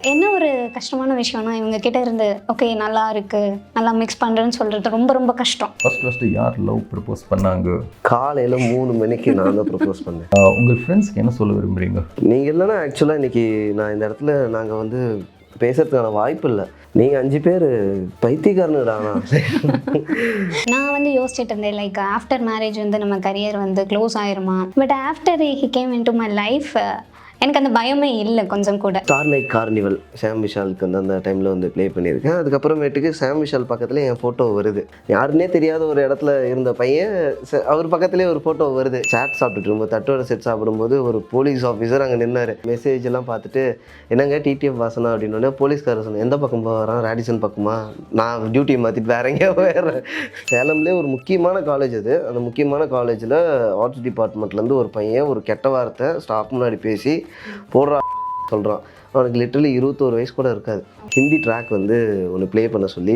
என்ன ஒரு கஷ்டமான விஷயம்னா இவங்க கிட்ட இருந்து ஓகே நல்லா இருக்கு நல்லா மிக்ஸ் பண்றேன்னு சொல்றது ரொம்ப ரொம்ப கஷ்டம். ஃபர்ஸ்ட் ஃபஸ்ட்டு யார் லவ் ப்ரப்போஸ் பண்ணாங்க? காலையில் மூணு மணிக்கு நான் தான் ப்ரப்போஸ் பண்ணேன். ஆஹ் உங்கள் ஃப்ரெண்ட்ஸ்க்கு என்ன சொல்ல விரும்புறீங்க? நீங்கள் இல்லைன்னா ஆக்சுவலாக இன்னைக்கு நான் இந்த இடத்துல நாங்கள் வந்து பேசுறதுக்கான வாய்ப்பு இல்லை. நீங்கள் அஞ்சு பேர் பைத்தியக்காரனுடானா நான் வந்து யோசிச்சுட்டு இருந்தேன் லைக் ஆஃப்டர் மேரேஜ் வந்து நம்ம கரியர் வந்து க்ளோஸ் ஆயிருமா? But after he came into my life எனக்கு அந்த பயமே இல்லை கொஞ்சம் கூட. ஸ்டார் கார்னிவல் சாம் விஷாலுக்கு வந்து அந்த டைமில் வந்து ப்ளே பண்ணியிருக்கேன். அதுக்கப்புறமேட்டுக்கு சாம் விஷால் பக்கத்தில் என் ஃபோட்டோ வருது. யாருன்னே தெரியாத ஒரு இடத்துல இருந்த பையன் அவர் பக்கத்துலேயே ஒரு ஃபோட்டோ வருது. சாட் சாப்பிட்டுட்டு இருக்கும் தட்டோட செட் சாப்பிடும்போது ஒரு போலீஸ் ஆஃபீஸர் அங்கே நின்னார். மெசேஜ் எல்லாம் பார்த்துட்டு என்னங்க டிடிஎஃப் வாசனா? அப்படின்னோடனே போலீஸ்காரர் சொன்னேன் எந்த பக்கம் போகிறான் ரேடிசன் பக்கமா? நான் டியூட்டி மாற்றிட்டு வேற எங்கேயோ போயிடுறேன். சேலம்லேயே ஒரு முக்கியமான காலேஜ் அது. அந்த முக்கியமான காலேஜில் ஆர்ட்ஸ் டிபார்ட்மெண்ட்லேருந்து ஒரு பையன் ஒரு கெட்ட வார்த்தை ஸ்டாஃப் முன்னாடி பேசி போடுறா சொல்கிறான் அவனுக்கு லிட்டரலி இருபத்தோரு வயசு கூட இருக்காது. ஹிந்தி ட்ராக் வந்து ஒன்று ப்ளே பண்ண சொல்லி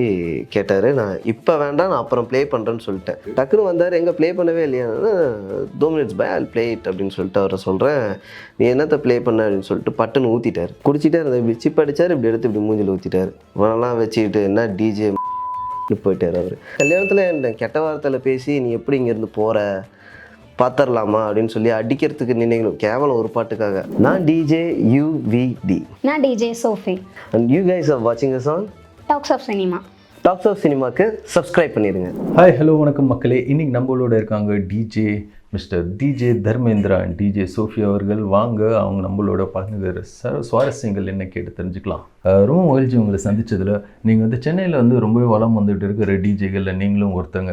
கேட்டார். நான் இப்போ வேண்டாம் நான் அப்புறம் ப்ளே பண்ணுறேன்னு சொல்லிட்டேன். டக்குன்னு வந்தார் எங்கே ப்ளே பண்ணவே இல்லையா? Two minutes by all play it அப்படின்னு சொல்லிட்டு அவரை சொல்கிறேன் நீ என்னத்தை ப்ளே பண்ண? அப்படின்னு சொல்லிட்டு பட்டுன்னு ஊற்றிட்டார் குடிச்சிட்டே இருந்த இப்படி சிப் அடித்தார் இப்படி எடுத்து இப்படி மூஞ்சில் ஊற்றிட்டார் இவனெல்லாம் வச்சுக்கிட்டு என்ன டிஜே போயிட்டார் அவர். கல்யாணத்தில் என்ன கெட்ட வார்த்தையில் பேசி நீ எப்படி இங்கேருந்து போகிற பார்த்துடலாமா அப்படின்னு சொல்லி அடிக்கிறதுக்கு நினைக்கணும் கேவலம் ஒரு பாட்டுக்காக. நான் டிஜே யூவிடி நான் DJ Sophie and you guys are வாட்சிங் song talks of cinema talks of சினிமாக்கு சப்ஸ்கிரைப் பண்ணிடுங்க. ஹாய் ஹலோ வணக்கம் மக்களே. இன்னைக்கு நம்மளோட இருக்காங்க DJ mister DJ Dharmendra and DJ Sophia அவர்கள் வாங்க அவங்க நம்மளோட பங்குகிற ச சுவாரஸ்யங்கள் என்ன கேட்டு தெரிஞ்சுக்கலாம். ரொம்ப மகிழ்ச்சி உங்களை சந்தித்ததில் நீங்கள் வந்து சென்னையில் வந்து ரொம்பவே வளம் வந்துட்டு இருக்கிற டிஜேகளில் நீங்களும் ஒருத்தங்க.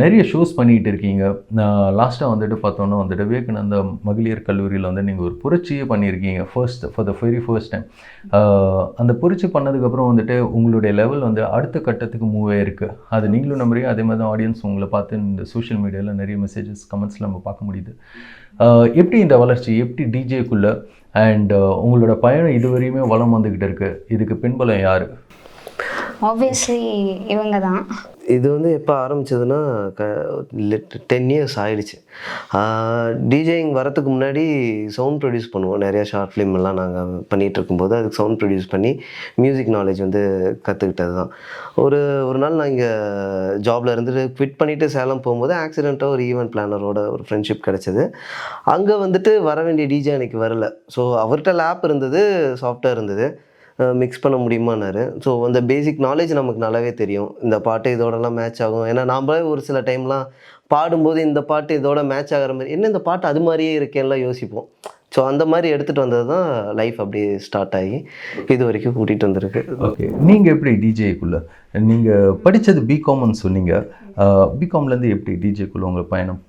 நிறைய ஷோஸ் பண்ணிகிட்டு இருக்கீங்க. லாஸ்ட்டாக வந்துட்டு பார்த்தோன்னா வந்துட்டு விவேகானந்த மகளிர் கல்லூரியில் வந்து நீங்கள் ஒரு புரட்சியே பண்ணியிருக்கீங்க. First for the very first time அந்த புரட்சி பண்ணதுக்கப்புறம் வந்துட்டு உங்களுடைய லெவல் வந்து அடுத்த கட்டத்துக்கு மூவ் ஆயிருக்கு. அது நீங்களும் நம்புறீங்க. அதே மாதிரி தான் ஆடியன்ஸ் உங்களை பார்த்து இந்த சோஷியல் மீடியாவில் நிறைய மெசேஜஸ் மந்த்ஸில் நம்ம பார்க்க முடியுது. ஆஹ் எப்படி இந்த வளர்ச்சி எப்படி டிஜேக்குள்ளே அண்ட் உங்களோட பயணம் இதுவரையுமே வளம் வந்துக்கிட்டு இருக்கு. இதுக்கு பின்பலம் யார்? ஆப்வியஸ்லி இவங்க தான். இது வந்து எப்போ ஆரம்பிச்சதுன்னா டென் இயர்ஸ் ஆயிடுச்சு. டிஜேயிங் வரத்துக்கு முன்னாடி சவுண்ட் ப்ரொடியூஸ் பண்ணுவோம். நிறையா ஷார்ட் ஃபிலிம் எல்லாம் நாங்கள் பண்ணிகிட்டு இருக்கும்போது அதுக்கு சவுண்ட் ப்ரொடியூஸ் பண்ணி மியூசிக் நாலேஜ் வந்து கற்றுக்கிட்டது தான் ஒரு ஒரு நாள் நான் இங்கே ஜாபில் இருந்துட்டு குவிட் பண்ணிவிட்டு சேலம் போகும்போது ஆக்சிடெண்ட்டாக ஒரு ஈவெண்ட் பிளானரோட ஒரு ஃப்ரெண்ட்ஷிப் கிடச்சிது. அங்கே வந்துட்டு வர வேண்டிய டிஜே அன்னைக்கு வரல. ஸோ அவர்கிட்ட லேப் இருந்தது சாஃப்ட்வேர் இருந்தது. மிக்ஸ் பண்ண முடியுமான்னாரு. ஸோ அந்த பேசிக் நாலேஜ் நமக்கு நல்லாவே தெரியும். இந்த பாட்டு இதோடலாம் மேட்ச் ஆகும். ஏன்னா நாம்ளே ஒரு சில டைம்லாம் பாடும்போது இந்த பாட்டு இதோட மேட்ச் ஆகிற மாதிரி என்ன இந்த பாட்டு அது மாதிரியே இருக்கேன்லாம் யோசிப்போம். ஸோ அந்த மாதிரி எடுத்துகிட்டு வந்தது தான் லைஃப் அப்படியே ஸ்டார்ட் ஆகி இது வரைக்கும் கூட்டிகிட்டு வந்திருக்கு. ஓகே நீங்கள் எப்படி டிஜேக்குள்ளே நீங்கள் படித்தது பிகாம்னு சொன்னீங்க. பிகாம்லேருந்து எப்படி டிஜேக்குள்ளே உங்கள் பயணம்?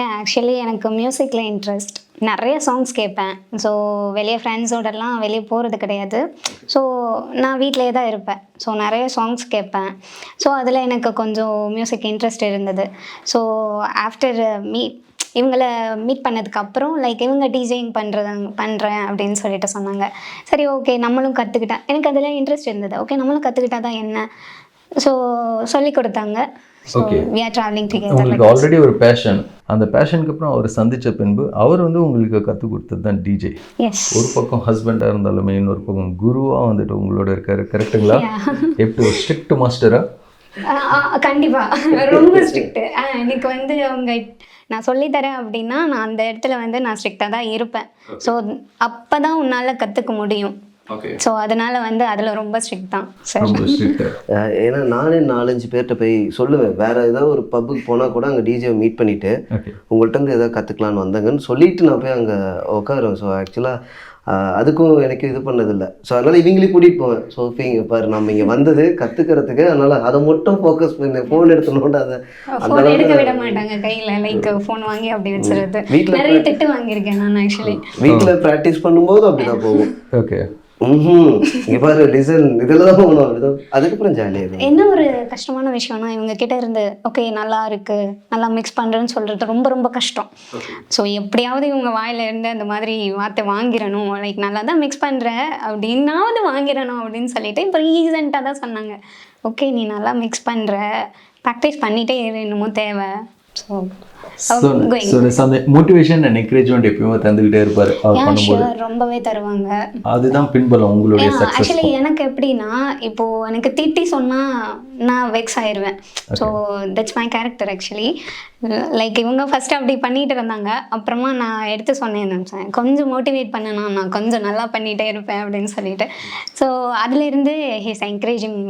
ஆக்சுவலி எனக்கு மியூசிக்கில் இன்ட்ரெஸ்ட் நிறைய சாங்ஸ் கேட்பேன். ஸோ வெளியே ஃப்ரெண்ட்ஸோடலாம் வெளியே போகிறது கிடையாது. ஸோ நான் வீட்டிலேயே தான் இருப்பேன். ஸோ நிறைய சாங்ஸ் கேட்பேன். ஸோ அதில் எனக்கு கொஞ்சம் மியூசிக் இன்ட்ரெஸ்ட் இருந்தது. ஸோ ஆஃப்டர் மீ இவங்கள மீட் பண்ணதுக்கப்புறம் லைக் இவங்க டிஜேயிங் பண்ணுறது பண்ணுறேன் அப்படின்னு சொல்லிட்டு சொன்னாங்க. சரி ஓகே நம்மளும் கற்றுக்கிட்டேன் எனக்கு அதில் இன்ட்ரெஸ்ட் இருந்தது. ஓகே நம்மளும் கற்றுக்கிட்டா தான் என்ன? ஸோ சொல்லி கொடுத்தாங்க. Okay. We are travelling together உங்களுக்கு ஆல்ரெடி ஒரு பேஷன் அந்த பேஷனுக்கு அப்புறம் அவர் சந்திச்ச பின்பு அவர் வந்து உங்களுக்கு கற்றுக் கொடுத்தது தான் டிஜே ஒரு பக்கம் ஹஸ்பண்டாக இருந்தாலுமே இன்னொரு பக்கம் குருவாக வந்துட்டு உங்களோட இருக்காரு. கரெக்டுங்களா எப்படி ஒரு ஸ்ட்ரிக்ட் மாஸ்டரா கண்டிப்பா. ரொம்ப ஸ்ட்ரிக்ட் எனக்கு வந்து அவங்க நான் சொல்லித்தரேன் அப்படின்னா நான் அந்த இடத்துல வந்து நான் ஸ்ட்ரிக்டாக தான் இருப்பேன். ஸோ அப்போ தான் உன்னால் கற்றுக்க முடியும். ஓகே ஸோ அதனால வந்து அதில் ரொம்ப ஸ்ட்ரிக்ட் தான் சார் ரொம்ப ஸ்ட்ரிக்ட் அஹ் ஏன்னா நானே நாலஞ்சு பேர்கிட்ட போய் சொல்லுவேன். வேற ஏதாவது ஒரு பப்புக்கு போனால் கூட அங்கே டிஜேவை மீட் பண்ணிவிட்டு ஓகே உங்கள்கிட்ட இருந்து எதாவது கற்றுக்கலான்னு வந்தாங்கன்னு சொல்லிட்டு நான் போய் அங்கே உட்காருவேன் ஸோ ஆக்சுவலாக அதுக்கும் எனக்கு இது பண்ணதில்லை. ஸோ அதனால் இவங்களையும் கூட்டிகிட்டு போவேன். ஸோ இங்கே பாரு நம்ம இங்கே வந்தது கற்றுக்கிறதுக்கு அதனால் அதை மட்டும் ஃபோக்கஸ் பண்ணி ஃபோன் எடுத்துனோட அதை ஃபோன் எடுக்க விட மாட்டாங்க கையில். லைக் ஃபோன் வாங்கி அப்படி வச்சிருது. வீட்ல நிறைய திட்டு வாங்கியிருக்கேன் நான் ஆக்சுவலி வீட்டில் ப்ராக்டிஸ் பண்ணும்போது அப்படி தான் போகும். ஓகே இதில் தான் அதுக்கப்புறம் ஜாலியாக என்ன ஒரு கஷ்டமான விஷயம்னா இவங்க கிட்ட இருந்து ஓகே நல்லா இருக்கு நல்லா மிக்ஸ் பண்றேன்னு சொல்றது ரொம்ப ரொம்ப கஷ்டம். ஸோ எப்படியாவது இவங்க வாயில இருந்து அந்த மாதிரி வார்த்தை வாங்கிடணும். லைக் நல்லா தான் மிக்ஸ் பண்ற அப்படின்னாவது வாங்கிடணும் அப்படின்னு சொல்லிட்டு இப்போ ரீசெண்டாக தான் சொன்னாங்க. ஓகே நீ நல்லா மிக்ஸ் பண்ற ப்ராக்டிஸ் பண்ணிட்டே இரு இன்னமும் தேவை. ஸோ மோட்டிவேஷன் அண்ட் என்கரேஜ்மெண்ட் எப்பயுமே தந்துக்கிட்டே இருப்பார் அவர் ஏன் பண்ணும்போது. ஷுவர் ரொம்பவே தருவாங்க. அதுதான் பின்பலம் உங்களுடைய சக்ஸஸ் ஆக்சுவலி எனக்கு எப்படின்னா இப்போ எனக்கு திட்டி சொன்னா நான் வெக்ஸ் ஆயிடுவேன் so that's my character actually like இவங்க ஃபர்ஸ்ட் அப்படி பண்ணிட்டு இருந்தாங்க. அப்புறமா நான் எடுத்து சொன்னேன் நினச்சேன் கொஞ்சம் மோட்டிவேட் பண்ணனா நான் கொஞ்சம் நல்லா பண்ணிட்டே இருப்பேன் அப்படின்னு சொல்லிட்டு. ஸோ அதுலேருந்து ஹிஸ் என்கரேஜிங்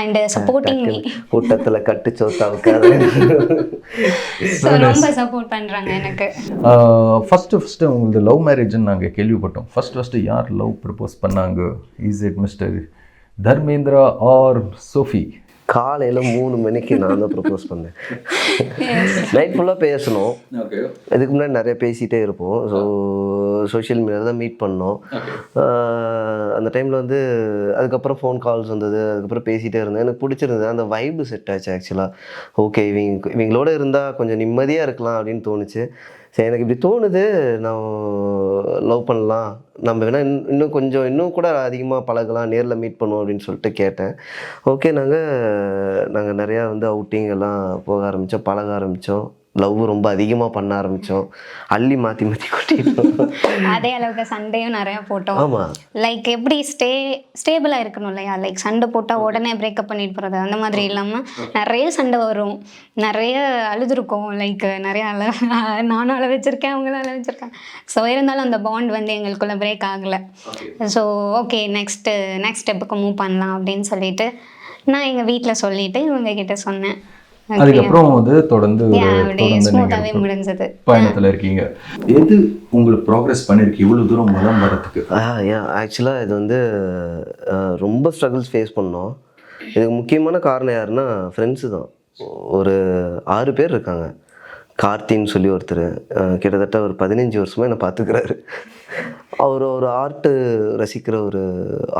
அண்ட் சப்போர்ட்டிங் கூட்டத்தில் கட்டு சோத்தா உட்காரு ஸோ ரொம்ப சப்போர்ட் பண்ணுறாங்க எனக்கு. ஃபஸ்ட்டு ஃபஸ்ட்டு உங்களுக்கு லவ் மேரேஜ்னு நாங்கள் கேள்விப்பட்டோம். ஃபர்ஸ்ட் ஃபஸ்ட்டு யார் லவ் ப்ரப்போஸ் பண்ணாங்க? Is it mister Dharmendra or Sophie காலையில் மூணு மணிக்கு நான் தான் ப்ரப்போஸ் பண்ணேன். நைட் ஃபுல்லாக பேசணும். ஓகே இதுக்கு முன்னாடி நிறைய பேசிகிட்டே இருப்போம். ஸோ சோஷியல் மீடியாவில் தான் மீட் பண்ணோம். அந்த டைமில் வந்து அதுக்கப்புறம் ஃபோன் கால்ஸ் வந்தது. அதுக்கப்புறம் பேசிகிட்டே இருந்தேன். எனக்கு பிடிச்சிருந்தது. அந்த வைப்பு செட் ஆச்சு ஆக்சுவலாக ஓகே இவங்க இவங்களோட இருந்தால் கொஞ்சம் நிம்மதியாக இருக்கலாம் அப்படின்னு தோணுச்சு. சரி எனக்கு இப்படி தோணுது நான் லவ் பண்ணலாம். நம்ம வேணால் இன்னும் கொஞ்சம் இன்னும் கூட அதிகமாக பழகலாம் நேரில் மீட் பண்ணுவோம் அப்படின்னு சொல்லிட்டு கேட்டேன். ஓகே நாங்கள் நாங்கள் நிறையா வந்து அவுட்டிங் எல்லாம் போக ஆரம்பித்தோம் பழக ஆரம்பித்தோம் லவ் ரொம்ப அதிகமாக பண்ண ஆரம்பித்தோம் அள்ளி மாற்றி மாற்றி கொட்டிட்டோம். அதே அளவுக்கு சண்டையும் நிறைய போட்டோம். ஆமாம் லைக் எப்படி ஸ்டே ஸ்டேபிளாக இருக்கணும் இல்லையா? லைக் சண்டை போட்டால் உடனே பிரேக்கப் பண்ணிட்டு போகிறது அந்த மாதிரி இல்லாமல் நிறைய சண்டை வரும். நிறைய அழுதுருக்கோம். லைக் நிறைய அழ நானும் அழ வச்சுருக்கேன் அவங்களும் அழ வச்சுருக்கேன் ஸோ இருந்தாலும் அந்த பாண்ட் வந்து எங்களுக்குள்ளே பிரேக் ஆகலை. ஸோ ஓகே நெக்ஸ்ட்டு நெக்ஸ்ட் ஸ்டெப்புக்கு மூவ் பண்ணலாம் அப்படின்னு சொல்லிட்டு நான் எங்கள் வீட்டில் சொல்லிட்டு இவங்க கிட்ட சொன்னேன். அதுக்கப்புறம் வந்து தொடர்ந்து தொடர்ந்து பயணத்தில் இருக்கீங்க. எது உங்களுக்கு ப்ராக்ரஸ் பண்ணிருக்கு? இவ்வளோ தூரம் வரதுக்கு ஏன் ஆக்சுவலாக இது வந்து ரொம்ப ஸ்ட்ரகிள்ஸ் ஃபேஸ் பண்ணோம். இதுக்கு முக்கியமான காரணம் யாருன்னா ஃப்ரெண்ட்ஸு தான். ஒரு ஆறு பேர் இருக்காங்க. கார்த்தின்னு சொல்லி ஒருத்தர் கிட்டத்தட்ட ஒரு பதினஞ்சு வருஷமாக என்னை பார்த்துக்கிறாரு. அவர் ஒரு ஆர்ட்டு ரசிக்கிற ஒரு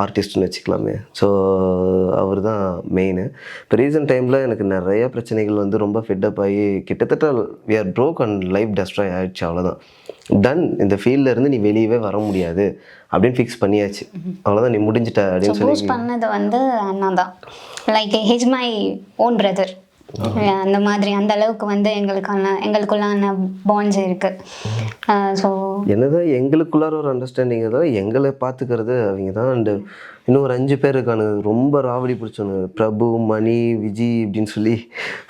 ஆர்டிஸ்ட்னு வச்சுக்கலாமே. ஸோ அவர் தான் மெயின் இப்போ ரீசன்ட் டைமில் எனக்கு நிறைய பிரச்சனைகள் வந்து ரொம்ப ஃபிட்டப் ஆகி கிட்டத்தட்ட we are broke and life destroy ஆயிடுச்சு அவ்வளோதான் டன் இந்த ஃபீல்ட்ல இருந்து நீ வெளியவே வர முடியாது. அப்படின்னு ஃபிக்ஸ் பண்ணியாச்சு. அவ்வளோதான் நீ முடிஞ்சிட்ட அப்படின்னு சொல்லி பண்ணது வந்து அண்ணா தான் like his my own brother அந்த மாதிரி அந்த அளவுக்கு வந்து எங்களுக்கான எங்களுக்குள்ளான பாண்ட்ஸ் இருக்கு. ஸோ என்னதான் எங்களுக்குள்ளார ஒரு அண்டர்ஸ்டாண்டிங் தான் எங்களை பார்த்துக்கிறது அவங்க தான். அண்டு இன்னும் ஒரு அஞ்சு பேர் இருக்கானுங்க. ரொம்ப ராவடி பிடிச்சவனுங்க பிரபு மணி விஜி இப்படின்னு சொல்லி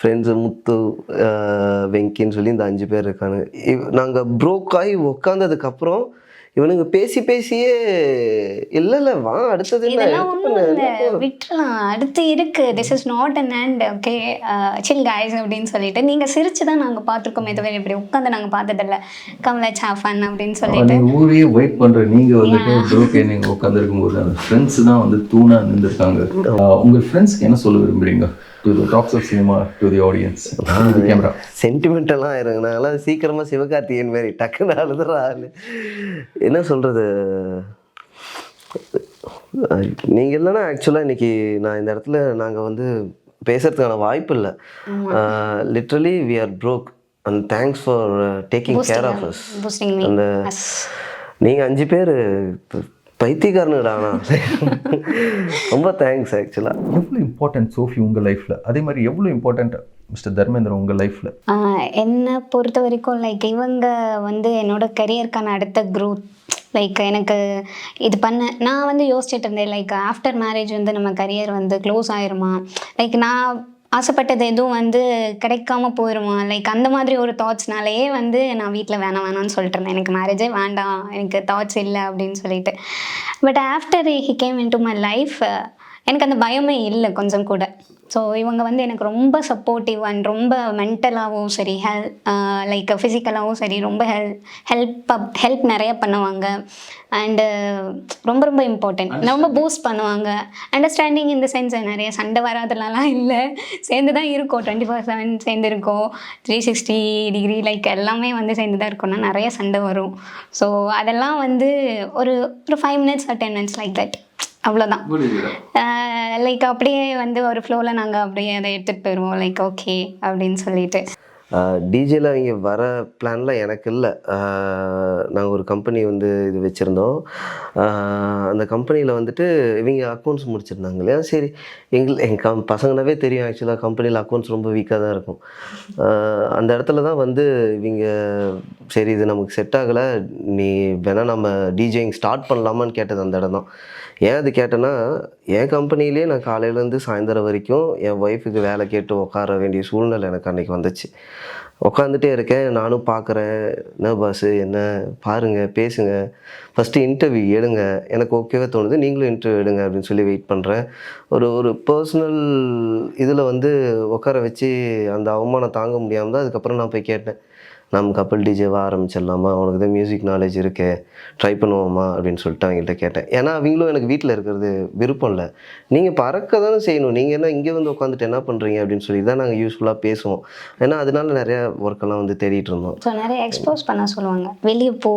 ஃப்ரெண்ட்ஸு முத்து வெங்கின்னு சொல்லி இந்த அஞ்சு பேர் இருக்கானுங்க. நாங்கள் ப்ரோக் ஆகி உக்காந்ததுக்கப்புறம் இவனுங்க பேசி பேசியே இல்லை இல்லை வா அடுத்தது இல்லை. விட்டுலாம் அடுத்து இருக்கு. This is not an and okay chill guys அப்படின்னு சொல்லிட்டு. நீங்க சிரிச்சு தான் நாங்கள் பார்த்துருக்கோமே தவிர இப்படி உட்காந்து நாங்கள் பார்த்ததில்ல. கமலச் ஃபன் அப்படின்னு சொல்லிட்டு. நீங்க ஊரே வெயிட் பண்ற. நீங்க வந்துட்டு ப்ரோக்கே நீங்க உட்காந்துருக்கும் போது அந்த ஃப்ரெண்ட்ஸ் தான் வந்து தூணா நின்றுருக்காங்க. உங்க ஃப்ரெண்ட்ஸ்க்கு என்ன சொல்ல விரும்புறீங்க? To the talks of cinema to the audience camera சென்டிமெண்டெல்லாம் இருங்கனால சீக்கிரமாக சிவகார்த்திகேயன் மாதிரி டக்குன்னு அழுதுற ஆளு. என்ன சொல்கிறது நீங்கள் இல்லைன்னா ஆக்சுவலாக இன்னைக்கு நான் இந்த இடத்துல நாங்கள் வந்து பேசுறதுக்கான வாய்ப்பு இல்லை. Literally we are broke and thanks for taking care of us அந்த நீங்கள் அஞ்சு பேர் பைத்தியக்காரனுடா ஆனா ரொம்ப தேங்க்ஸ் ஆக்சுவலாக எவ்வளோ இம்பார்ட்டன்ட் சோஃபி உங்க லைஃப்ல அதே மாதிரி எவ்வளோ இம்பார்ட்டன்ட் மிஸ்டர் தர்மேந்திர உங்க லைஃப்ல ஆஹ் என்னை பொறுத்த வரைக்கும் லைக் இவங்க வந்து என்னோட கரியருக்கான அடுத்த க்ரோத் லைக் எனக்கு இது பண்ண நான் வந்து யோசிச்சுட்டு இருந்தேன் லைக் ஆஃப்டர் மேரேஜ் வந்து நம்ம கரியர் வந்து க்ளோஸ் ஆயிருமா? லைக் நான் ஆசைப்பட்டது எதுவும் வந்து கிடைக்காம போயிடுமா லைக் அந்த மாதிரி ஒரு தாட்ஸ்னாலேயே வந்து நான் வீட்டில் வேணாம் வேணாம்னு சொல்லிட்டு இருந்தேன். எனக்கு மேரேஜே வேண்டாம். எனக்கு தாட்ஸ் இல்லை அப்படின்னு சொல்லிட்டு. But after he came into my life எனக்கு அந்த பயமே இல்லை கொஞ்சம் கூட. ஸோ இவங்க வந்து எனக்கு ரொம்ப சப்போர்ட்டிவ் அண்ட் ரொம்ப மென்டலாகவும் சரி ஹெல் லைக் ஃபிசிக்கலாகவும் சரி ரொம்ப ஹெல் ஹெல்ப் ஹெல்ப் நிறைய பண்ணுவாங்க. அண்டு ரொம்ப ரொம்ப இம்பார்ட்டன்ட் ரொம்ப பூஸ்ட் பண்ணுவாங்க. அண்டர்ஸ்டாண்டிங் இந்த சென்ஸ் நிறைய சண்டை வராதெல்லாம் இல்லை. சேர்ந்து தான் இருக்கோம். டுவெண்ட்டி ஃபோர் செவன் சேர்ந்து இருக்கோம் த்ரீ சிக்ஸ்டி டிகிரி லைக் எல்லாமே வந்து சேர்ந்து தான் இருக்கோம்னா நிறைய சண்டை வரும். ஸோ அதெல்லாம் வந்து ஒரு ஒரு five minutes or ten minutes like that அவ்வளோதான் லைக் அப்படியே வந்து ஒரு ஃப்ளோவில் நாங்கள் அப்படியே அதை எடுத்துகிட்டு போயிடுவோம் லைக் ஓகே அப்படின்னு சொல்லிட்டு. டிஜேல அவங்க வர பிளான்ல எனக்கு இல்லை. நாங்கள் ஒரு கம்பெனி வந்து இது வச்சுருந்தோம். அந்த கம்பெனியில் வந்துட்டு இவங்க அக்கௌண்ட்ஸ் முடிச்சிருந்தாங்க இல்லையா? சரி எங்கள் எங்கள் கம் பசங்களாவே தெரியும் ஆக்சுவலாக கம்பெனியில் அக்கௌண்ட்ஸ் ரொம்ப வீக்காக தான் இருக்கும். அந்த இடத்துல தான் வந்து இவங்க சரி இது நமக்கு செட் ஆகலை நீ வேணால் நம்ம டிஜேயிங் ஸ்டார்ட் பண்ணலாமான்னு கேட்டது அந்த இடம் தான். ஏன் அது கேட்டேன்னா என் கம்பெனிலே நான் காலையிலேருந்து சாயந்தரம் வரைக்கும் என் ஒய்ஃபுக்கு வேலை கேட்டு உட்கார வேண்டிய சூழ்நிலை எனக்கு அன்றைக்கி வந்துச்சு. உட்காந்துட்டே இருக்கேன் நானும் பார்க்குறேன் என்ன பாஸு என்ன? பாருங்கள் பேசுங்க. ஃபஸ்ட்டு இன்டர்வியூ எடுங்க. எனக்கு ஓகேவே தோணுது நீங்களும் இன்டர்வியூ எடுங்க அப்படின்னு சொல்லி வெயிட் பண்ணுறேன் ஒரு ஒரு பர்சனல் இதில் வந்து உட்கார வச்சு அந்த அவமானம் தாங்க முடியாமல் தான் அதுக்கப்புறம் நான் போய் கேட்டேன். நம்ம கப்பல் டிஜேவாக ஆரம்பிச்சிடலாமா? உனக்கு தான் மியூசிக் நாலேஜ் இருக்கே. ட்ரை பண்ணுவோமா? அப்படின்னு சொல்லிட்டு அவங்கள்ட்ட கேட்டேன். ஏன்னா அவங்களும் எனக்கு வீட்டில் இருக்கிறது விருப்பம் இல்லை. நீங்கள் பறக்க தானே செய்யணும். நீங்கள் என்ன இங்கே வந்து உட்காந்துட்டு என்ன பண்ணுறீங்க அப்படின்னு சொல்லி தான் நாங்கள் யூஸ்ஃபுல்லாக பேசுவோம். ஏன்னா அதனால நிறைய ஒர்க்கெல்லாம் வந்து தேடிட்டு இருந்தோம். ஸோ நிறைய எக்ஸ்போஸ் பண்ண சொல்லுவாங்க. வெளியே போ.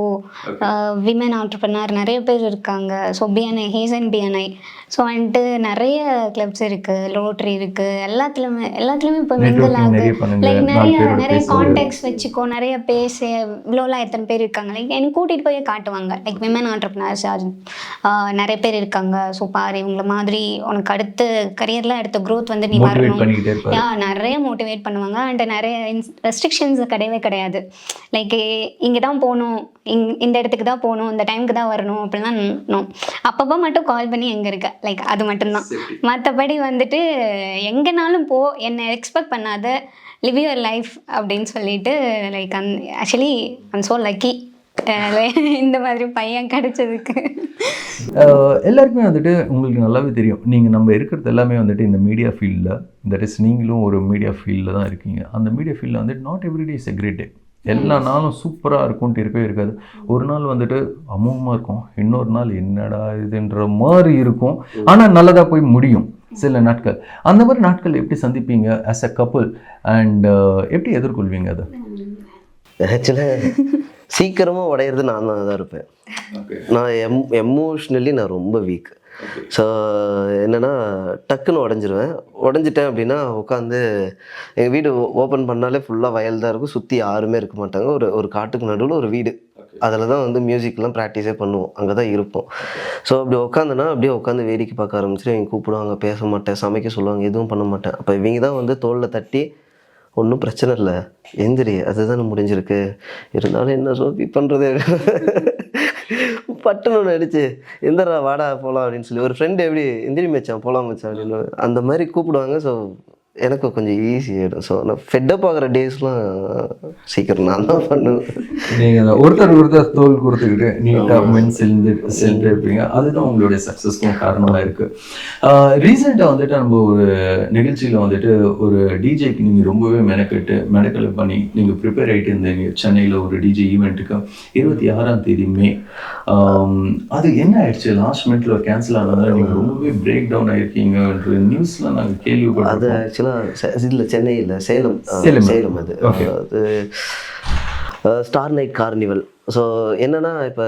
விமன் ஆண்டர்பனர் நிறைய பேர் இருக்காங்க. ஸோ பிஎன்ஐ ஹேசன் பிஎன்ஐ ஸோ வந்துட்டு நிறைய கிளப்ஸ் இருக்குது லோட்ரி இருக்குது எல்லாத்துலேயுமே எல்லாத்துலேயுமே இப்போ மிங்கிள் ஆகுது. லைக் நிறைய நிறைய. கான்டாக்ட்ஸ் வச்சுக்கோ. நிறைய பேச இவ்வளோலாம் எத்தனை பேர் இருக்காங்க? லைக் எனக்கு கூட்டிகிட்டு போய் காட்டுவாங்க. லைக் விமன் ஆண்டர்பனர்ஸ் நிறைய பேர் இருக்காங்க. ஸோ பாரு இவங்கள மாதிரி உனக்கு அடுத்த கரியரில் அடுத்த க்ரோத் வந்து நீ வரணும். யா நிறைய மோட்டிவேட் பண்ணுவாங்க. அண்ட் நிறைய ரெஸ்ட்ரிக்ஷன்ஸ் கிடையவே கிடையாது. லைக் இங்கே தான் போகணும். இங் இந்த இடத்துக்கு தான் போகணும். இந்த டைமுக்கு தான் வரணும். அப்படிலாம் அப்பப்போ மட்டும் கால் பண்ணி எங்கே இருக்க? லைக் அது மட்டும்தான். மற்றபடி வந்துட்டு எங்கேனாலும் போ. என்னை எக்ஸ்பெக்ட் பண்ணாத லிவ் யுவர் லைஃப் அப்படின்னு சொல்லிட்டு லைக் அந் ஆக்சுவலி ஐம் ஸோ லக்கி இந்த மாதிரி பையன் கிடைச்சதுக்கு. எல்லாருக்குமே வந்துட்டு உங்களுக்கு நல்லாவே தெரியும். நீங்கள் நம்ம இருக்கிறது எல்லாமே வந்துட்டு இந்த மீடியா ஃபீல்டில் தட் இஸ் நீங்களும் ஒரு மீடியா ஃபீல்டில் தான் இருக்கீங்க. அந்த மீடியா ஃபீல்டில் வந்துட்டு not everyday is a great day எல்லா நாளும் சூப்பராக இருக்கும்ட்டு இருக்கவே இருக்காது. ஒரு நாள் வந்துட்டு அமோகமாக இருக்கும் இன்னொரு நாள் என்னடா இதுன்ற மாதிரி இருக்கும். ஆனால் நல்லதாக போய் முடியும் சில நாட்கள். அந்த மாதிரி நாட்கள் எப்படி சந்திப்பீங்க ஆஸ் அ கப்புள் அண்ட் எப்படி எதிர்கொள்வீங்க அதை? ஆக்சுவலாக சீக்கிரமாக உடையிறது நான் தான் இருப்பேன். நான் எம் எமோஷ்னலி நான் ரொம்ப வீக் ஸோ என்னென்னா டக்குன்னு உடஞ்சிருவேன். உடஞ்சிட்டேன் அப்படின்னா உட்காந்து எங்கள் வீடு ஓப்பன் பண்ணாலே ஃபுல்லாக வயல் தான் இருக்கும். சுற்றி யாருமே இருக்க மாட்டாங்க. ஒரு ஒரு காட்டுக்கு நடுவில் ஒரு வீடு. அதில் தான் வந்து மியூசிக்லாம் ப்ராக்டிஸே பண்ணுவோம். அங்கே தான் இருப்போம் ஸோ அப்படி உட்காந்துனா அப்படியே உட்காந்து வேடிக்கை பார்க்க ஆரம்பிச்சிட்டு இவங்க கூப்பிடுவாங்க பேச மாட்டேன் சமைக்க சொல்லுவாங்க எதுவும் பண்ண மாட்டேன். அப்போ இவங்க தான் வந்து தோளில் தட்டி ஒன்றும் பிரச்சனை இல்லை. எந்திரி அதுதானே முடிஞ்சிருக்கு. இருந்தாலும் என்ன சோபி பண்ணுறது பட்டுன்னு ஒன்று அடிச்சு எந்தரா வாடா போகலாம் அப்படின்னு சொல்லி. ஒரு ஃப்ரெண்டு எப்படி எந்திரி மச்சான் போகலாம் மச்சான் அப்படின்னு அந்த மாதிரி கூப்பிடுவாங்க. ஸோ எனக்கு கொஞ்சம் ஈஸி ஆகிடும் ஸோ நான் ஃபெட்டப் ஆகிற டேஸ்லாம் சீக்கிரம் நான் தான் பண்ணுவேன். நீங்கள் ஒருத்தர் ஒருத்தர் தோல் கொடுத்துக்கிட்டு நீட்டாக மென் செஞ்சு செஞ்சு இருப்பீங்க அதுதான் உங்களுடைய சக்ஸஸ்க்கும் காரணமாக இருக்குது ரீசெண்டாக வந்துட்டு நம்ம ஒரு நிகழ்ச்சியில் வந்துட்டு ஒரு டிஜேக்கு நீங்கள் ரொம்பவே மெனக்கெட்டு மெனக்கல் பண்ணி நீங்கள் ப்ரிப்பேர் ஆகிட்டு இருந்தீங்க. சென்னையில் ஒரு டிஜே ஈவெண்ட்டுக்கு இருபத்தி ஆறாம் தேதி மே. அது என்ன ஆயிடுச்சு? லாஸ்ட் மினிட்ல கேன்சல் ஆனதால நீங்கள் ரொம்பவே பிரேக் டவுன் ஆயிருக்கீங்கன்ற நியூஸ்லாம் நாங்கள் கேள்விப்பட்டோம் ஆக்சுவலாக இல்லை சென்னையில் சேலம் சேலம். அது. அது ஸ்டார் நைட் கார்னிவல் ஸோ என்னன்னா இப்போ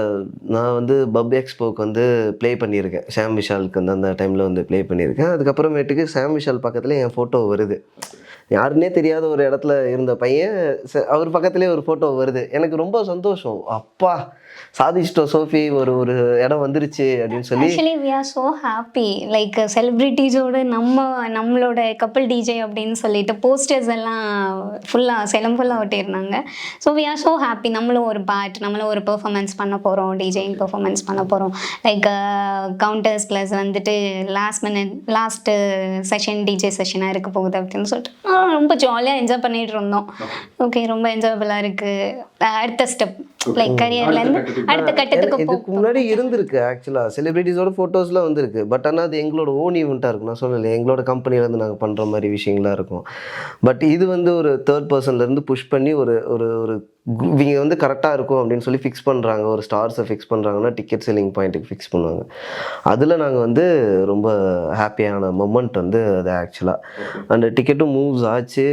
நான் வந்து பப் எக்ஸ்போக்கு வந்து ப்ளே பண்ணியிருக்கேன். சாம் விஷாலுக்கு வந்து அந்த டைமில் வந்து ப்ளே பண்ணியிருக்கேன். அதுக்கப்புறமேட்டுக்கு சாம் விஷால் பக்கத்தில் என் ஃபோட்டோ வருது. யாருன்னே தெரியாத ஒரு இடத்துல இருந்த பையன் அவர் பக்கத்துலேயே ஒரு ஃபோட்டோ வருது. எனக்கு ரொம்ப சந்தோஷம். அப்பா சாதிச்சிட்டோம் சோஃபி. ஒரு ஒரு இடம் வந்துருச்சு அப்படின்னு சொல்லி actually we are so happy like செலிப்ரிட்டிஸோடு நம்ம நம்மளோட கப்பல் டிஜே அப்படின்னு சொல்லிட்டு போஸ்டர்ஸ் எல்லாம் ஃபுல்லாக செலம் ஃபுல்லாக ஒட்டியிருந்தாங்க. So we are so happy நம்மளும் ஒரு பார்ட் நம்மளும் ஒரு பெர்ஃபார்மன்ஸ் பண்ண போகிறோம் டிஜேயிங் பெர்ஃபார்மன்ஸ் பண்ண போகிறோம் லைக் கவுண்டர்ஸ் ப்ளஸ் வந்துட்டு last minute last session DJ செஷனாக இருக்க போகுது அப்படின்னு சொல்லிட்டு. ரொம்ப ஜாலியாக என்ஜாய் பண்ணிட்டு இருந்தோம். ஓகே ரொம்ப என்ஜாயபுளாக இருக்குது அடுத்த ஸ்டெப் லைக் கரியர்லேருந்து அடுத்த கட்டத்துக்கு இதுக்கு முன்னாடி இருந்திருக்கு ஆக்சுவலாக செலிபிரிட்டிஸோட ஃபோட்டோஸ்லாம் வந்திருக்கு. பட் ஆனால் அது எங்களோட ஓன் ஈவெண்ட்டாக இருக்கும். நான் சொல்லலை. எங்களோட கம்பெனிலேருந்து நாங்கள் பண்ணுற மாதிரி விஷயங்களாக இருக்கும். பட் இது வந்து ஒரு தேர்ட் பர்சன்லேருந்து புஷ் பண்ணி ஒரு ஒரு ஒரு இவங்க வந்து கரெக்டாக இருக்கும் அப்படின்னு சொல்லி ஃபிக்ஸ் பண்ணுறாங்க ஒரு ஸ்டார்ஸை ஃபிக்ஸ் பண்ணுறாங்கன்னா டிக்கெட் செல்லிங் பாயிண்ட்டுக்கு ஃபிக்ஸ் பண்ணுவாங்க. அதில் நாங்கள் வந்து ரொம்ப ஹாப்பியான மொமெண்ட் வந்து அது ஆக்சுவலாக அந்த டிக்கெட்டும் மூவ்ஸ் ஆச்சு.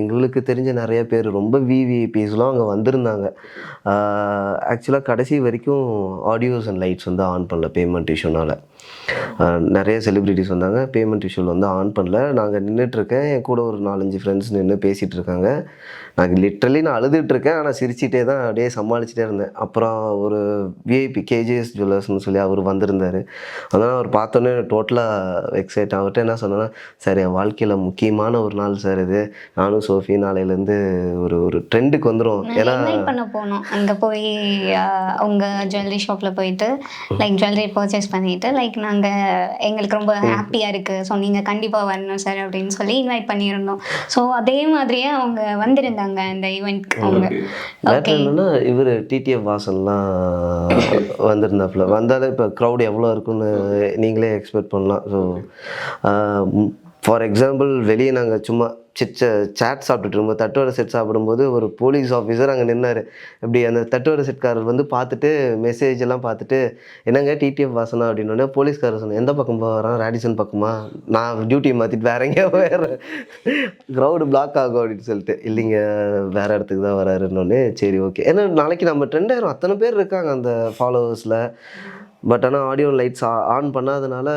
எங்களுக்கு தெரிஞ்ச நிறைய பேர் ரொம்ப விவிஐபிஸ்லாம் அங்கே வந்திருந்தாங்க. ஆக்சுவலாக கடைசி வரைக்கும் ஆடியோஸ் அண்ட் லைட்ஸ் வந்து ஆன் பண்ணல பேமெண்ட் இஷ்யூனால் நிறைய செலிப்ரிட்டிஸ் வந்தாங்க பேமெண்ட் இஷ்யூவில் வந்து ஆன் பண்ணல. நாங்கள் நின்றுட்டுருக்கேன் என் கூட ஒரு நாலஞ்சு ஃப்ரெண்ட்ஸ் நின்று பேசிகிட்டு இருக்காங்க. நாங்கள் லிட்ரலி நான் அழுதுட்டு இருக்கேன் ஆனால் சிரிச்சிட்டே தான் அப்படியே சமாளிச்சிட்டே இருந்தேன். அப்புறம் ஒரு விஐபி கேஜிஎஸ் ஜுவல்லர்ஸ்னு சொல்லி அவர் வந்திருந்தார். அதனால் அவர் பார்த்தோன்னே டோட்டலாக எக்ஸைட் அவர்கிட்ட என்ன சொன்னேன்னா சார் என் வாழ்க்கையில் முக்கியமான ஒரு நாள் சார் இது. நானும் சோஃபி நாளையிலேருந்து ஒரு ஒரு ட்ரெண்டுக்கு வந்துடும் ஏன்னா பண்ண போனோம்? அங்கே போய் அவங்க ஜுவல்லரி ஷாப்பில் போயிட்டு லைக் ஜுவல்லரி பர்ச்சேஸ் பண்ணிட்டு லைக் நாங்கள் எங்களுக்கு ரொம்ப ஹாப்பியாக இருக்குது ஸோ நீங்கள் கண்டிப்பாக வரணும் சார் அப்படின்னு சொல்லி இன்வைட் பண்ணியிருந்தோம். ஸோ அதே மாதிரியே அவங்க வந்திருந்தாங்க. அந்த ஈவெண்ட்க்கு அவங்க என்னன்னா இவர் டிடிஎஃப் வாசன்லாம் வந்திருந்தாப்புல. வந்தாலே இப்போ க்ரௌட் எவ்வளோ இருக்குன்னு நீங்களே எக்ஸ்பெக்ட் பண்ணலாம். ஸோ ஃபார் எக்ஸாம்பிள் வெளியே நாங்கள் சும்மா சிச்ச சேட் சாப்பிட்டுட்டு இருக்கோம் தட்டுவடை செட் சாப்பிடும்போது ஒரு போலீஸ் ஆஃபீஸர் அங்கே நின்னார். இப்படி அந்த தட்டுவடை செட்காரர் வந்து பார்த்துட்டு மெசேஜ் எல்லாம் பார்த்துட்டு என்னங்க டிடிஎஃப் வாசனா? அப்படின்னோடனே போலீஸ்காரர் சொன்னேன் எந்த பக்கம் போகிறான் ரேடிசன் பக்கமா? நான் டியூட்டியை மாற்றிட்டு வேற எங்கேயோ வேறு க்ரௌடு பிளாக் ஆகும் அப்படின்னு சொல்லிட்டு. இல்லைங்க வேறு இடத்துக்கு தான் வராருன்னொன்னே சரி ஓகே ஏன்னா நாளைக்கு நம்ம ட்ரெண்டாயிரம் அத்தனை பேர் இருக்காங்க அந்த ஃபாலோவர்ஸில் பட் ஆனால் ஆடியோ லைட்ஸ் ஆன் பண்ணாதனால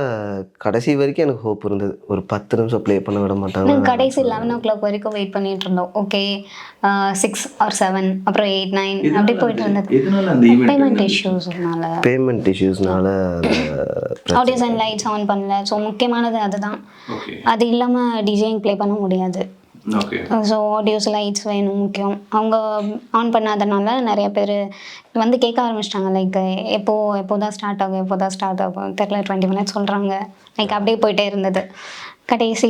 கடைசி வரைக்கும் எனக்கு ஹோப் இருந்தது. ஒரு பத்து நிமிஷம் ப்ளே பண்ண விட மாட்டாங்க கடைசி லெவன் ஓ கிளாக் வரைக்கும் வெயிட் பண்ணிட்டு இருந்தோம். ஓகே சிக்ஸ் ஆர் செவன் அப்புறம் எயிட் நைன் அப்படி போயிட்டு இருந்தது. பேமெண்ட் இஷ்யூஸ்னால பேமெண்ட் இஷ்யூஸ்னால ஆடியோஸ் அண்ட் லைட்ஸ் ஆன் பண்ணல. ஸோ முக்கியமானது அதுதான். அது இல்லாமல் டிஜேயிங் ப்ளே பண்ண முடியாது. ஸோ ஆடியோஸ் லைட்ஸ் வேணும் முக்கியம். அவங்க ஆன் பண்ணாதனால நிறைய பேர் வந்து கேட்க ஆரம்பிச்சிட்டாங்க. லைக் எப்போ எப்போ தான் ஸ்டார்ட் ஆகும் எப்போ தான் ஸ்டார்ட் ஆகும். தெரில டுவெண்ட்டி மினிட்ஸ் சொல்கிறாங்க லைக் அப்படியே போயிட்டே இருந்தது. கடைசி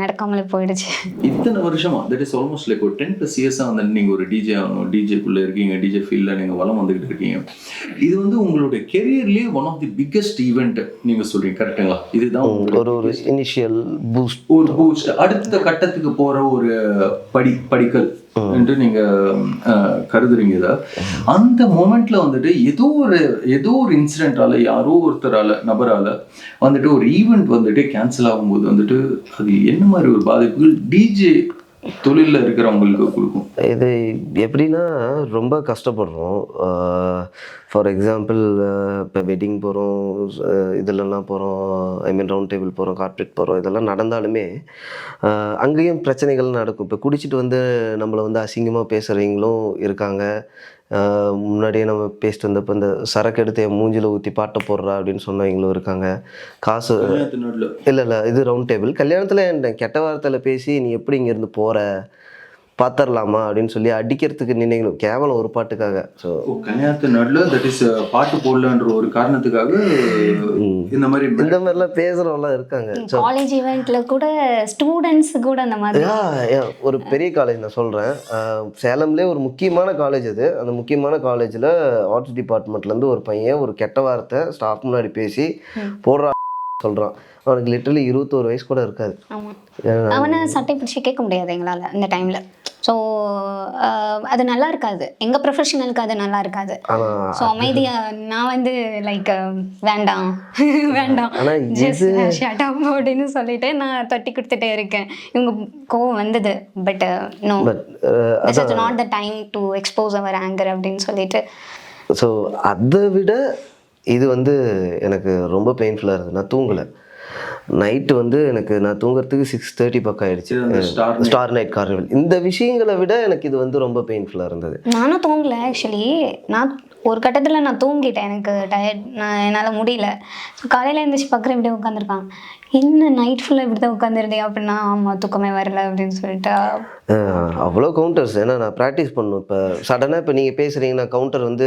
நடக்காமலே போயிடுச்சு. இத்தனை வருஷமா? தட் இஸ் ஆல்மோஸ்ட் லைக் ஒரு டென் ப்ளஸ் இயர்ஸாக வந்து நீங்கள் ஒரு டிஜே ஆகணும் டிஜேக்குள்ளே இருக்கீங்க டிஜே ஃபீல்டில் நீங்கள் வளம் வந்துக்கிட்டு இருக்கீங்க. இது வந்து உங்களுடைய கெரியர்லேயே one of the biggest event நீங்கள் சொல்றீங்க கரெக்டுங்களா இதுதான் ஒரு ஒரு இனிஷியல் பூஸ்ட் ஒரு பூஸ்ட் அடுத்த கட்டத்துக்கு போற ஒரு படி படிக்கல். என்று நீங்க அஹ், கருதுறீங்க இதை அந்த மொமெண்ட்ல வந்துட்டு ஏதோ ஒரு ஏதோ ஒரு இன்சிடென்டால யாரோ ஒருத்தரால நபரால வந்துட்டு ஒரு ஈவெண்ட் வந்துட்டு கேன்சல் ஆகும்போது வந்துட்டு அது என்ன மாதிரி ஒரு பாதிப்புகள்? டிஜே தொழிலில் இருக்கிறவங்களுக்கு கொடுக்கும். இது எப்படின்னா ரொம்ப கஷ்டப்படுறோம். ஃபார் எக்ஸாம்பிள் இப்போ வெட்டிங் போகிறோம் இதிலலாம் போகிறோம் ஐ மீன் ரவுண்ட் டேபிள் போகிறோம் கார்பரேட் போகிறோம் இதெல்லாம் நடந்தாலுமே அங்கேயும் பிரச்சனைகள் நடக்கும். இப்போ குடிச்சிட்டு வந்து நம்மளை வந்து அசிங்கமாக பேசுகிறவங்களும் இருக்காங்க. முன்னாடியே நம்ம பேசிட்டு வந்தப்போ இந்த சரக்கு எடுத்து என் மூஞ்சில ஊற்றி பாட்டை போடுறா அப்படின்னு சொன்னவங்களும் இருக்காங்க. காசு இல்லை இல்லை இது ரவுண்ட் டேபிள் கல்யாணத்தில் என் கெட்ட வார்த்தையில் பேசி நீ எப்படி இங்கேருந்து போகிற பார்த்துடலாமா அப்படின்னு சொல்லி அடிக்கிறதுக்கு நினைக்கணும். கேவலம் ஒரு பாட்டுக்காக. ஸோ கல்யாணத்து நடுல தட் இஸ் பாட்டு போடலன்ற ஒரு காரணத்துக்காக இந்த மாதிரி இந்த மாதிரிலாம் பேசுகிறவங்களாம் இருக்காங்க. ஸோ காலேஜ் ஈவெண்ட்ல கூட ஸ்டூடெண்ட்ஸ் கூட அந்த மாதிரி. ஒரு பெரிய காலேஜ் நான் சொல்கிறேன் சேலம்லேயே ஒரு முக்கியமான காலேஜ் அது. அந்த முக்கியமான காலேஜில் ஆர்ட்ஸ் டிபார்ட்மெண்ட்லேருந்து ஒரு பையன் ஒரு கெட்ட வார்த்தை ஸ்டாஃப் முன்னாடி பேசி போடுறா சொல்கிறான் அவனுக்கு லிட்டரலி இருபத்தோரு வயசு கூட இருக்காது. அவனை சட்டை பிடிச்சி கேட்க முடியாது எங்களால் இந்த டைமில் ஸோ அது நல்லா இருக்காது. எங்கள் ப்ரொஃபஷனலுக்கு அது நல்லா இருக்காது. ஸோ அமைதியாக நான் வந்து லைக் வேண்டாம். வேண்டாம். அப்படின்னு சொல்லிட்டு நான் தட்டி கொடுத்துட்டே இருக்கேன். இவங்க கோவம் வந்தது. But no is not the time to expose our anger அப்படின்னு சொல்லிட்டு. ஸோ அதை விட இது வந்து எனக்கு ரொம்ப பெயின்ஃபுல்லாக இருந்தது. நான் தூங்கலை. நைட்டு வந்து எனக்கு நான் தூங்குறதுக்கு சிக்ஸ் தேர்ட்டி பக்கம் ஆயிடுச்சு. ஸ்டார் நைட் கார்னிவல் இந்த விஷயங்களை விட எனக்கு இது வந்து ரொம்ப பெயின்ஃபுல்லாக இருந்தது. நானும் தூங்கல ஆக்சுவலி நான் ஒரு கட்டத்தில் நான் தூங்கிட்டேன். எனக்கு டயர்ட் நான் என்னால் முடியல. காலையில் எழுந்திரிச்சு பார்க்குறேன் இப்படியே உட்காந்துருக்கான் என்ன நைட் ஃபுல்லாக இப்படி தான் உட்காந்துருந்தே அப்படின்னா ஆமாம் தூக்கமே வரல அப்படின்னு சொல்லிட்டு அவ்வளோ கவுண்டர்ஸ் ஏன்னா நான் ப்ராக்டிஸ் பண்ணும். இப்போ சடனாக இப்போ நீங்கள் பேசுகிறீங்கன்னா கவுண்டர் வந்து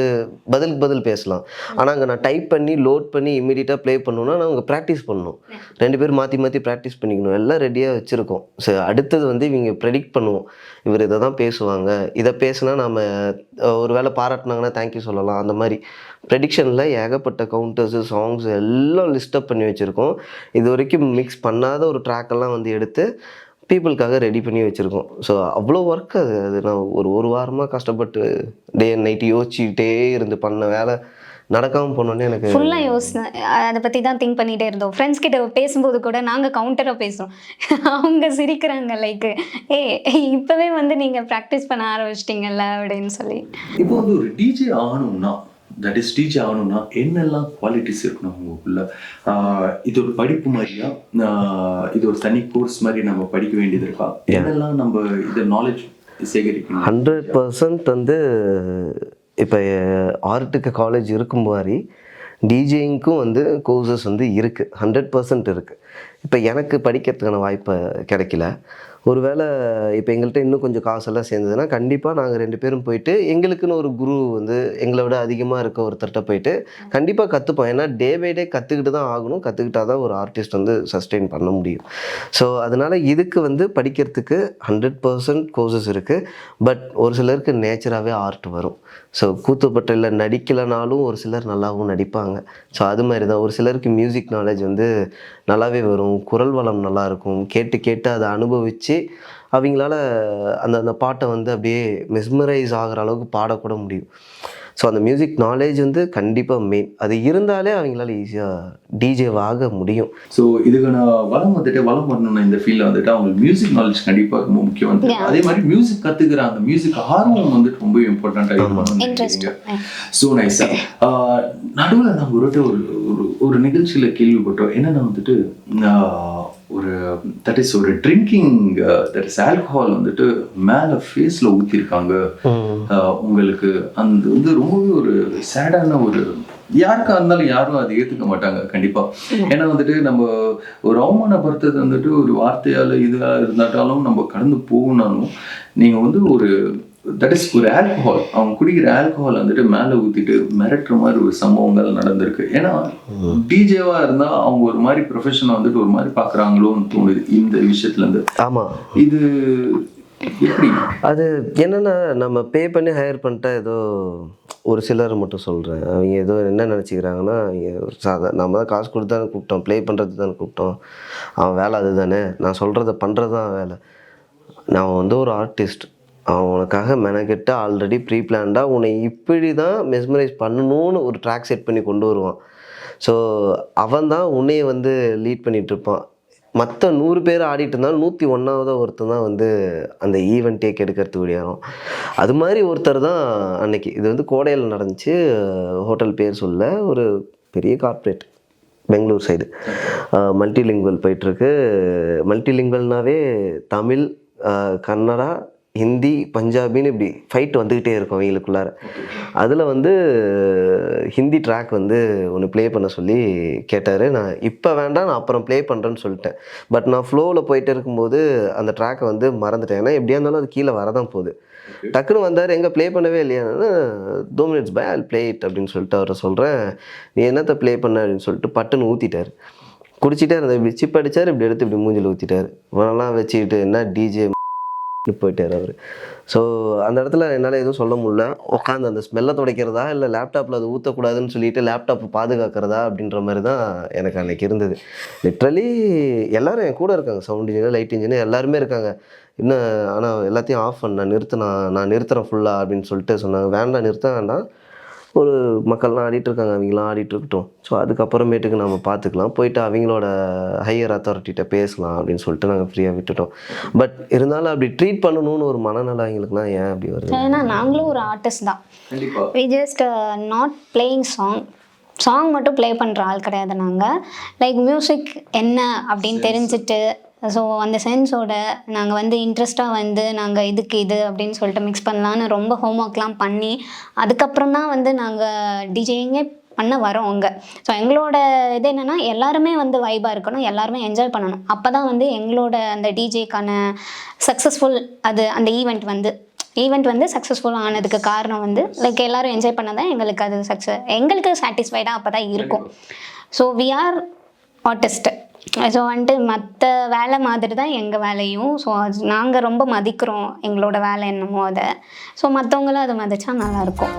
பதிலுக்கு பதில் பேசலாம். ஆனால் அங்கே நான் டைப் பண்ணி லோட் பண்ணி இமீடியட்டாக ப்ளே பண்ணணும்னா நான் அங்கே ப்ராக்டிஸ் பண்ணணும். ரெண்டு பேரும் மாற்றி மாற்றி ப்ராக்டிஸ் பண்ணிக்கணும். எல்லாம் ரெடியாக வச்சுருக்கோம். ஸோ அடுத்தது வந்து இவங்க ப்ரெடிக்ட் பண்ணுவோம். இவர் இதை தான் பேசுவாங்க. இதை பேசுனா நம்ம ஒரு வேளை பாராட்டினாங்கன்னா தேங்க்யூ சொல்லலாம். அந்த மாதிரி. ப்ரெடிக்ஷனில் ஏகப்பட்ட கவுண்டர்ஸு சாங்ஸ் எல்லாம் லிஸ்டப் பண்ணி வச்சுருக்கோம். இது வரைக்கும் மிக்ஸ் பண்ணாத ஒரு ட்ராக்கெல்லாம் வந்து எடுத்து பீப்புளுக்காக ரெடி பண்ணி வச்சுருக்கோம். ஸோ அவ்வளோ ஒர்க் அது. அது நான் ஒரு ஒரு வாரமாக கஷ்டப்பட்டு டே நைட்டு யோசிச்சுக்கிட்டே இருந்து பண்ண வேலை நடக்காமல் போனோடனே எனக்கு ஃபுல்லாக யோசனை. அதை பற்றி தான் திங்க் பண்ணிகிட்டே இருந்தோம். ஃப்ரெண்ட்ஸ் கிட்ட பேசும்போது கூட நாங்கள் கவுண்டராக பேசுகிறோம் அவங்க சிரிக்கிறாங்க லைக் ஏ இப்போவே வந்து நீங்கள் ப்ராக்டிஸ் பண்ண ஆரம்பிச்சிட்டிங்கல்ல? அப்படின்னு சொல்லி. இப்போ வந்து ஒரு டிஜே ஆகணும்னா தட் இஸ் டிஜே ஆகணும்னா என்னெல்லாம் குவாலிட்டிஸ் இருக்கணும் உங்களுக்குள்ள? ஆஹ் இது ஒரு படிப்பு மாதிரியா? இது ஒரு தனி கோர்ஸ் மாதிரி நம்ம படிக்க வேண்டியது இருக்கா? என்னெல்லாம் நம்ம இதை நாலேஜ் சேகரிக்கணும்? ஹண்ட்ரட் பர்சன்ட் வந்து இப்போ ஆர்ட்டுக்கு காலேஜ் இருக்கும் மாதிரி டிஜேயிங்க்கும் வந்து கோர்சஸ் வந்து இருக்குது ஹண்ட்ரட் பர்சன்ட் இருக்குது இப்போ எனக்கு படிக்கிறதுக்கான வாய்ப்பு கிடைக்கல. ஒருவேளை இப்போ எங்கள்கிட்ட இன்னும் கொஞ்சம் காசெல்லாம் சேர்ந்ததுன்னா கண்டிப்பாக நாங்கள் ரெண்டு பேரும் போயிட்டு எங்களுக்குன்னு ஒரு குரு வந்து எங்களை விட அதிகமாக இருக்க ஒருத்தர்கிட்ட போயிட்டு கண்டிப்பாக கற்றுப்போம் ஏன்னா டே பை டே கற்றுக்கிட்டு தான் ஆகணும். கற்றுக்கிட்டா தான் ஒரு ஆர்டிஸ்ட் வந்து சஸ்டெயின் பண்ண முடியும். ஸோ அதனால் இதுக்கு வந்து படிக்கிறதுக்கு ஹண்ட்ரட் பர்சன்ட் கோர்சஸ் இருக்குது பட் ஒரு சிலருக்கு நேச்சராகவே ஆர்ட் வரும். ஸோ கூத்துப்பட்டில் நடிக்கலைனாலும் ஒரு சிலர் நல்லாவும் நடிப்பாங்க. ஸோ அது மாதிரி தான் ஒரு சிலருக்கு மியூசிக் நாலேஜ் வந்து நல்லாவே வரும். குரல் வளம் நல்லாயிருக்கும். கேட்டு கேட்டு அதை அனுபவித்து அவங்களால அந்த அந்த பாட்டை வந்து அப்படியே மெஸ்மரைஸ் ஆகிற அளவுக்கு பாடக்கூட முடியும். ஸோ அந்த மியூசிக் நாலேஜ் வந்து கண்டிப்பாக மெயின் அது இருந்தாலே அவங்களால ஈஸியாக டிஜேவாக முடியும். ஸோ இதுக்கான வளம் வந்துட்டு வளம் வரணும்னா இந்த ஃபீல்டில் வந்துட்டு அவங்களுக்கு மியூசிக் நாலேஜ் கண்டிப்பாக ரொம்ப முக்கியம். வந்து. அதே மாதிரி மியூசிக் கற்றுக்கிற அந்த மியூசிக் ஆர்வம் வந்துட்டு ரொம்ப இம்பார்ட்டண்ட்டாக ஸோ நைஸ் நடுவில் நாங்கள் ஒரு ஒரு ஒரு நிகழ்ச்சியில் கேள்விப்பட்டோம். என்னென்னா வந்துட்டு ஒரு தட் இஸ் ஒரு ட்ரிங்கிங் தட் இஸ் ஆல்கஹால் வந்துட்டு மேலே ஃபேஸில் ஊற்றிருக்காங்க உங்களுக்கு அந்த வந்து ரொம்பவே ஒரு சேடான ஒரு யாருக்கா இருந்தாலும் யாரும் அதை ஏற்றுக்க மாட்டாங்க கண்டிப்பாக ஏன்னா வந்துட்டு நம்ம ஒரு அவமானப்படுத்துறது வந்துட்டு ஒரு வார்த்தையால் இதுவாக இருந்தாட்டாலும் நம்ம கடந்து போகணும்னாலும் நீங்கள் வந்து ஒரு தட் இஸ் ஒரு ஆல்கஹால் அவங்க குடிக்கிற ஆல்கஹால் வந்துட்டு மேலே ஊற்றிட்டு மிரட்டுற மாதிரி ஒரு சம்பவங்கள் நடந்திருக்கு. ஏன்னா டிஜேவா இருந்தால் அவங்க ஒரு மாதிரி ப்ரொஃபஷனை வந்துட்டு ஒரு மாதிரி பார்க்குறாங்களோன்னு தோணுது இந்த விஷயத்துலேருந்து. ஆமாம் இது எப்படி? அது என்னென்னா நம்ம பே பண்ணி ஹையர் பண்ணிட்டா ஏதோ ஒரு சிலர் மட்டும் சொல்கிறேன் அவங்க ஏதோ என்ன நினச்சிக்கிறாங்கன்னா அவங்க ஒரு சாதா நம்ம தான் காசு கொடுத்து தானே கூப்பிட்டோம். ப்ளே பண்ணுறது தானே கூப்பிட்டோம். அவன் வேலை அது தானே நான் சொல்கிறத பண்ணுறது தான் வேலை. நான் வந்து ஒரு ஆர்டிஸ்ட் அவன் உனக்காக மெனக்கெட்டு ஆல்ரெடி ப்ரீ பிளான்டாக உன்னை இப்படி தான் மெஸ்மரைஸ் பண்ணணும்னு ஒரு ட்ராக் செட் பண்ணி கொண்டு வருவான். ஸோ அவன் தான் உன்னையே வந்து லீட் பண்ணிகிட்ருப்பான் மற்ற நூறு பேர் ஆடிட்டு இருந்தாலும் நூற்றி ஒன்றாவதாக ஒருத்தர் தான் வந்து அந்த ஈவெண்ட்டே கெடுக்கிறதுக்கு விடியாரம் அது மாதிரி ஒருத்தர் தான் அன்னைக்கு. இது வந்து கோடையில் நடந்துச்சு. ஹோட்டல் பேர் சொல்ல ஒரு பெரிய கார்ப்பரேட் பெங்களூர் சைடு மல்டிலிங்குவல் போயிட்டுருக்கு மல்டிலிங்குவல்னாவே தமிழ் கன்னடா ஹிந்தி பஞ்சாபின்னு இப்படி ஃபைட் வந்துக்கிட்டே இருக்கும் அவங்களுக்குள்ளார அதில் வந்து ஹிந்தி ட்ராக் வந்து ஒன்று ப்ளே பண்ண சொல்லி கேட்டார். நான் இப்போ வேண்டாம் நான் அப்புறம் ப்ளே பண்ணுறேன்னு சொல்லிட்டேன். பட் நான் ஃப்ளோவில் போயிட்டு இருக்கும்போது அந்த ட்ராக்கை வந்து மறந்துட்டேன். ஏன்னா எப்படியா இருந்தாலும் அது கீழே வரதான் போகுது. டக்குன்னு வந்தார் எங்கே ப்ளே பண்ணவே இல்லையா? Two minutes by all play it அப்படின்னு சொல்லிட்டு அவரை சொல்கிறேன் நீ என்னத்தை ப்ளே பண்ண? அப்படின்னு சொல்லிட்டு பட்டுன்னு ஊற்றிட்டார் குடிச்சிட்டே இருந்த இப்படி சிப் அடிச்சார் இப்படி எடுத்து இப்படி மூஞ்சில் ஊற்றிட்டார் இவனெல்லாம் வச்சுக்கிட்டு என்ன டிஜே போயிட்டார் அவர். ஸோ அந்த இடத்துல என்னால் எதுவும் சொல்ல முடியல. உட்காந்து அந்த ஸ்மெல்லை துடைக்கிறதா இல்லை லேப்டாப்பில் அது ஊற்றக்கூடாதுன்னு சொல்லிட்டு லேப்டாப்பை பாதுகாக்கிறதா அப்படின்ற மாதிரி தான் எனக்கு அன்றைக்கி இருந்தது. லிட்ரலி எல்லோரும் என் கூட இருக்காங்க. சவுண்ட் இன்ஜினியர் லைட் இன்ஜினியர் எல்லாருமே இருக்காங்க. இன்னும் ஆனால் எல்லாத்தையும் ஆஃப் பண்ண நிறுத்து நான் நிறுத்துகிறேன் ஃபுல்லாக அப்படின்னு சொல்லிட்டு சொன்னாங்க. வேண்டாம் நிறுத்த வேண்டாம். ஒரு மக்கள்லாம் ஆடிட்டு இருக்காங்க அவங்களாம் ஆடிட்டு இருக்கட்டும் ஸோ அதுக்கப்புறமேட்டுக்கு நம்ம பார்த்துக்கலாம் போயிட்டு அவங்களோட ஹையர் அத்தாரிட்டிகிட்ட பேசலாம் அப்படின்னு சொல்லிட்டு நாங்கள் ஃப்ரீயாக விட்டுட்டோம். பட் இருந்தாலும் அப்படி ட்ரீட் பண்ணணும்னு ஒரு மனநலம் எங்களுக்குலாம் ஏன் அப்படி வருது? ஏன்னா நாங்களும் ஒரு ஆர்டிஸ்ட் தான். கண்டிப்பா. We just not playing song song மட்டும் ப்ளே பண்ணுற ஆள் கிடையாது நாங்கள் லைக் மியூசிக் என்ன அப்படின்னு தெரிஞ்சுட்டு ஸோ அந்த சென்ஸோட நாங்கள் வந்து இன்ட்ரெஸ்ட்டாக வந்து நாங்கள் இதுக்கு இது அப்படின்னு சொல்லிட்டு மிக்ஸ் பண்ணலான்னு ரொம்ப ஹோம்ஒர்க்லாம் பண்ணி அதுக்கப்புறம் தான் வந்து நாங்கள் டிஜேயிங்கே பண்ண வரோம் அங்கே. ஸோ எங்களோட இது என்னென்னா எல்லாருமே வந்து வைபாக இருக்கணும் எல்லாருமே என்ஜாய் பண்ணணும். அப்போ தான் வந்து எங்களோட அந்த டிஜேக்கான சக்ஸஸ்ஃபுல் அது அந்த ஈவெண்ட் வந்து ஈவெண்ட் வந்து சக்ஸஸ்ஃபுல் ஆனதுக்கு காரணம் வந்து லைக் எல்லாரும் என்ஜாய் பண்ணதான் எங்களுக்கு அது சக்ஸஸ் எங்களுக்கு சாட்டிஸ்ஃபைடாக அப்போ தான் இருக்கும். So we are artist so வந்துட்டு மற்ற வேலை மாதிரி தான் எங்கள் வேலையும். ஸோ அது நாங்கள் ரொம்ப மதிக்கிறோம் எங்களோட வேலை என்னமோ அதை. ஸோ மற்றவங்களும் அதை மதிச்சா நல்லாயிருக்கும்